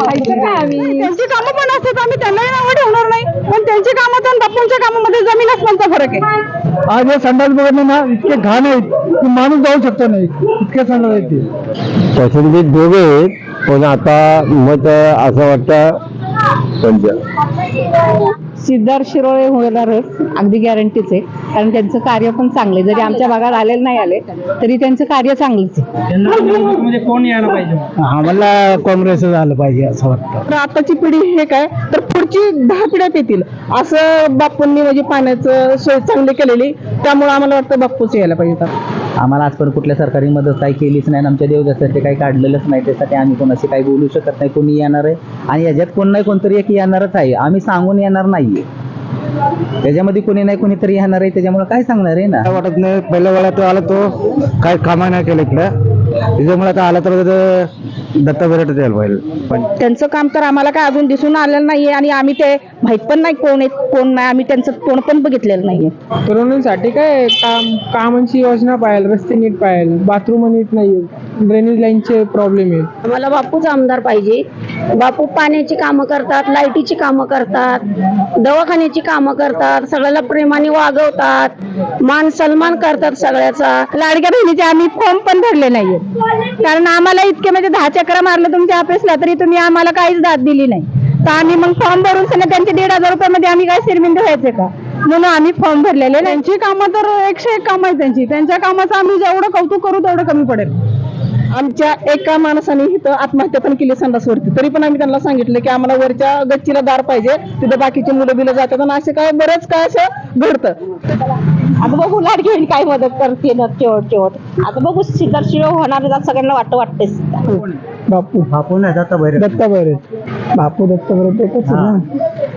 त्यांची कामं पण असतात आम्ही त्यांनाही नावं ठेवणार नाही. पण त्यांची कामं आणि बापूंच्या कामामध्ये जमीन आसमानचा फरक आहे. आज हे संडास बघितले ना इतके घाण आहेत की माणूस जाऊ शकतो नाही. इतके संडास आहेत ते. पसंतीत दोघे आहेत पण आता मत असं वाटतं सिद्धार्थ शिरोळे होणारच अगदी गॅरंटीच आहे. कारण त्यांचं कार्य पण चांगले. जरी आमच्या भागात आलेले नाही आले तरी त्यांचं कार्य चांगलंच आहे. म्हणजे कोण यायला पाहिजे? आम्हाला काँग्रेस आलं पाहिजे असं वाटतं. तर आताची पिढी हे काय? तर पुढची दहा पिढ्यात येतील. असं बापूंनी म्हणजे पाण्याचं सोय चांगली केलेली. त्यामुळे आम्हाला वाटतं बापूच यायला पाहिजे आता. आम्हाला आजपर्यंत कुठल्या सरकारी मदत काही केलीच नाही आणि आमच्या देवदासाठी काही काढलेलंच नाही. त्यासाठी आम्ही कोणाशी काही बोलू शकत नाही. कोणी येणार आहे? आणि याच्यात कोण नाही कोणतरी एक येणारच आहे. आम्ही सांगून येणार नाहीये. त्याच्यामध्ये कोणी नाही कोणीतरी येणार आहे त्याच्यामुळे काय सांगणार आहे ना? वाटत नाही पहिल्या वेळा तो आला तो काय कामा नाही केलं इकडं. त्याच्यामुळे आता आला तर दत्ता यायला पाहिजे पण त्यांचं काम तर आम्हाला काय अजून दिसून आलेलं नाहीये आणि आम्ही ते माहीत पण नाही कोण आहेत कोण नाही. आम्ही त्यांचं तोंड पण बघितलेलं नाहीये. तरुणांसाठी काय काम कामांची योजना पाहिजे रस्ते नीट पाहिजे बाथरूम नीट नाही ड्रेनेज लाईनचे प्रॉब्लेम आहेत. आम्हाला बापूच आमदार पाहिजे. बापू पाण्याची कामं करतात लाईटीची कामं करतात दवाखान्याची कामं करतात सगळ्याला प्रेमाने वागवतात मान सन्मान करतात सगळ्याचा. लाडक्या बहिणीचे आम्ही फॉर्म पण भरले नाहीये. कारण आम्हाला इतके म्हणजे दहा चक्र मारलं तुमच्या ऑफिसला तरी तुम्ही आम्हाला काहीच दाद दिली नाही. तर आम्ही मग फॉर्म भरून सगळं त्यांचे दीड हजार रुपयामध्ये आम्ही काय श्रीमंत व्हायचे का? म्हणून आम्ही फॉर्म भरलेले त्यांची कामं तर एकशे एक कामं आहेत त्यांची. त्यांच्या कामाचं आम्ही जेवढं कौतुक करू तेवढं कमी पडेल. आमच्या एका माणसाने इथं आत्महत्या पण केली संडासवरती. तरी पण आम्ही त्यांना सांगितलं की आम्हाला वरच्या गच्चीला दार पाहिजे तिथं बाकीची मुलं बिलं जातात आणि असं काय बरंच काय असं घडतं. आता बघू लाडकी बहीण काय मदत करते ना शेवट शेवट आता बघू सिद्धार्थ शिरोळे होणार सगळ्यांना वाटतं वाटतेच बापू. आपण दत्ता दत्ता बरे बापू दत्ता एकच आहे ना